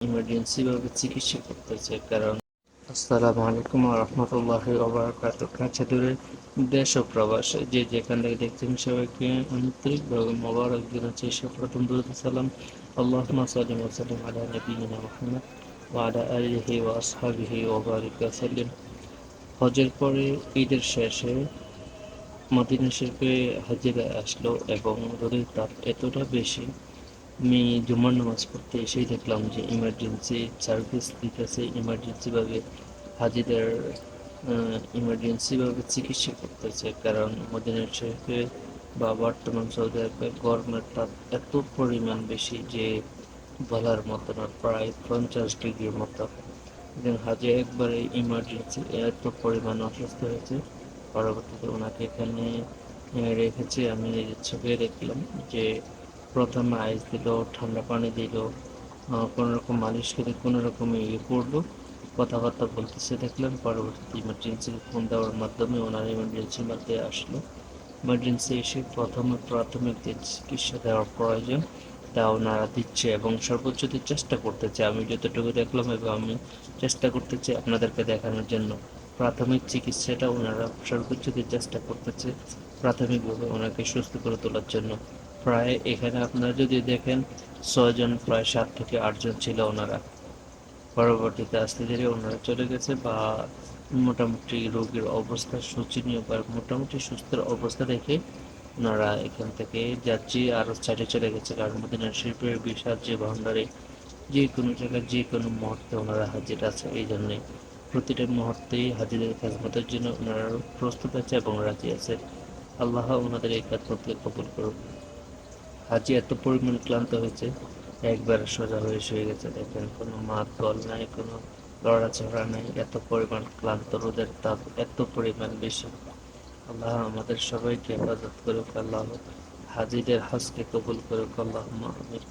ইমার্জেন্সিভাবে চিকিৎসা করতেছে, কারণ আসসালামু আলাইকুম রহমতুল্লাহ ওবরাকাত কাছে দূরে দেশ ও প্রবাসে, যে যেখান থেকে দেখছেন সবাইকে আন্তরিকভাবে মোবারক জানাচ্ছি। প্রথম দূরত সালাম আল্লাহ সাল্লাম ওসালাম আলা নবীনা মোহাম্মদ ওয়ালা আলিহি ওয়া আসহাবিহি ওয়া বারিক ওয়াসাল্লাম হজের পরে ঈদের শেষে মদিনা শরীফে হাজিরা আসলো এবং রোদের তাপ এতটা বেশি আমি জুমার নামাজ পড়তে এসেই দেখলাম যে ইমার্জেন্সি সার্ভিস দিতেছে ইমার্জেন্সিভাবে হাজিদের ইমার্জেন্সিভাবে চিকিৎসা করতেছে। কারণ মদিনা শরীফে বা বর্তমান সৌদি আরবে গরমের তাপ এত পরিমাণ বেশি যে বলার মতো না, প্রায় পঞ্চাশ ডিগ্রির মতো। এবং হাজি একবারে ইমার্জেন্সি এত পরিমাণ অসুস্থ হয়েছে। পরবর্তীতে ওনাকে এখানে রেখেছে। আমি নিজের চোখে দেখলাম যে প্রথমে আইস দিল, ঠান্ডা পানি দিল কোনো রকম মালিশ করে কোনো রকম ইয়ে করল, কথাবার্তা বলতেছে, দেখলাম পরবর্তী ইমার্জেন্সি ফোন দেওয়ার মাধ্যমে ওনার ইমার্জেন্সির মধ্যে আসলো। ইমার্জেন্সি এসে প্রথমে প্রাথমিক যে চিকিৎসা দেওয়ার প্রয়োজন, তা ওনারা দিচ্ছে এবং সর্বোচ্চ চেষ্টা করতেছে, আমি যতটুকু দেখলাম এবং আমি চেষ্টা করতেছি আপনাদেরকে দেখানোর জন্য, প্রাথমিক চিকিৎসাটা ওনারা সর্বোচ্চ চেষ্টা করতেছে, প্রাথমিকভাবে ওনাকে সুস্থ করে তোলার জন্য। প্রায় এখানে আপনারা যদি দেখেন ছয়জন প্রায় সাত থেকে আটজন ছিল ওনারা। পরবর্তীতে আস্তে ধীরে ওনারা চলে গেছে বা মোটামুটি রোগীর অবস্থা শোচনীয় বা মোটামুটি সুস্থের অবস্থা দেখে ওনারা এখান থেকে যাচ্ছি আরও সাইডে চলে গেছে। কারণ মদিনা শিল্পের বিশাল যে ভান্ডারে যে কোনো জায়গায় যে কোনো মুহূর্তে ওনারা হাজির আছে, এই জন্যে প্রতিটা মুহূর্তেই হাজিদের খেজমতের জন্য ওনারা প্রস্তুত আছে এবং রাজি আছে। আল্লাহ ওনাদের এই খেজমতকে কবুল করুন হাজি এত পরিমাণ ক্লান্ত হয়েছে, একবার সোজা হয়ে শুয়ে গেছে। দেখেন, কোনো মাত বল নাই, কোনো লড়াচড়া নাই, এত পরিমাণ ক্লান্ত, রোদের তাপ এত পরিমাণ বেশি। আল্লাহ আমাদের সবাইকে হেফাজত করুক, আল্লাহ হাজিদের হজকে কবুল করুক আল্লাহ আমির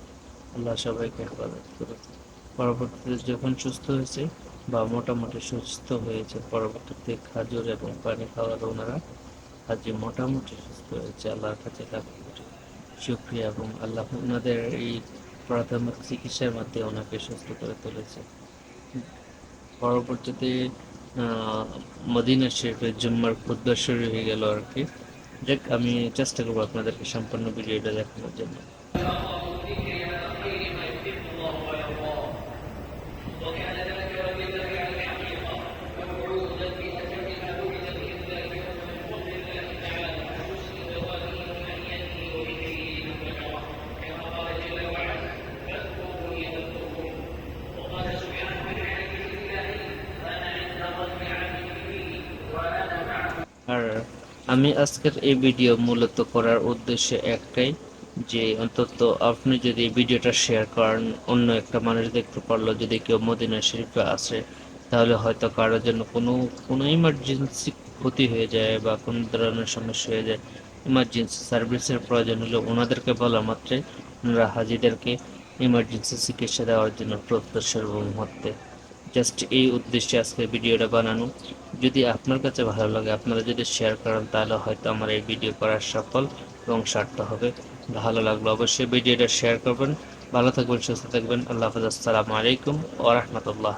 আল্লাহ সবাইকে হেফাজত করুক। পরবর্তীতে যখন সুস্থ হয়েছে বা মোটামুটি সুস্থ হয়েছে, পরবর্তীতে খাজুর এবং পানি খাওয়ার ওনারা হাজি মোটামুটি সুস্থ হয়েছে, আল্লাহর কাছে লাভ শুক্রিয়া এবং আল্লাহ ওনাদের এই প্রাথমিক চিকিৎসার মাধ্যমে ওনাকে সুস্থ করে তুলেছে। পরবর্তীতে মদিনা শরীফের জুম্মার খুদ্া শুরু হয়ে গেল আর কি। দেখ, আমি চেষ্টা করব আপনাদেরকে সম্পূর্ণ ভিডিওটা দেখানোর জন্য। আর আমি আজকের এই ভিডিও মূলত করার উদ্দেশ্য একটাই, যে অন্তত আপনি যদি ভিডিওটা শেয়ার করেন, অন্য একটা মানুষ দেখতে পারল, যদি কেউ মদিনা শরীফে আসে, তাহলে হয়তো কারোর জন্য কোনো কোনো ইমার্জেন্সি ক্ষতি হয়ে যায় বা কোনো ধরনের সমস্যা হয়ে যায়। ইমার্জেন্সি সার্ভিসের প্রয়োজন হলে ওনাদেরকে বলা মাত্রই, ওনারা হাজিদেরকে ইমার্জেন্সি চিকিৎসা দেওয়ার জন্য প্রত্যাশার মুহূর্তে। জাস্ট এই উদ্দেশ্যে আজকে ভিডিওটা বানানো। যদি আপনার কাছে ভালো লাগে, আপনারা যদি শেয়ার করেন, তাহলে হয়তো আমার এই ভিডিও করার সফল এবং সার্থ হবে। ভালো লাগল অবশ্যই ভিডিওটা শেয়ার করবেন। ভালো থাকবেন, সুস্থ থাকবেন। আল্লাহ হাফিজ, আসসালামু আলাইকুম ওরহমতুল্লাহ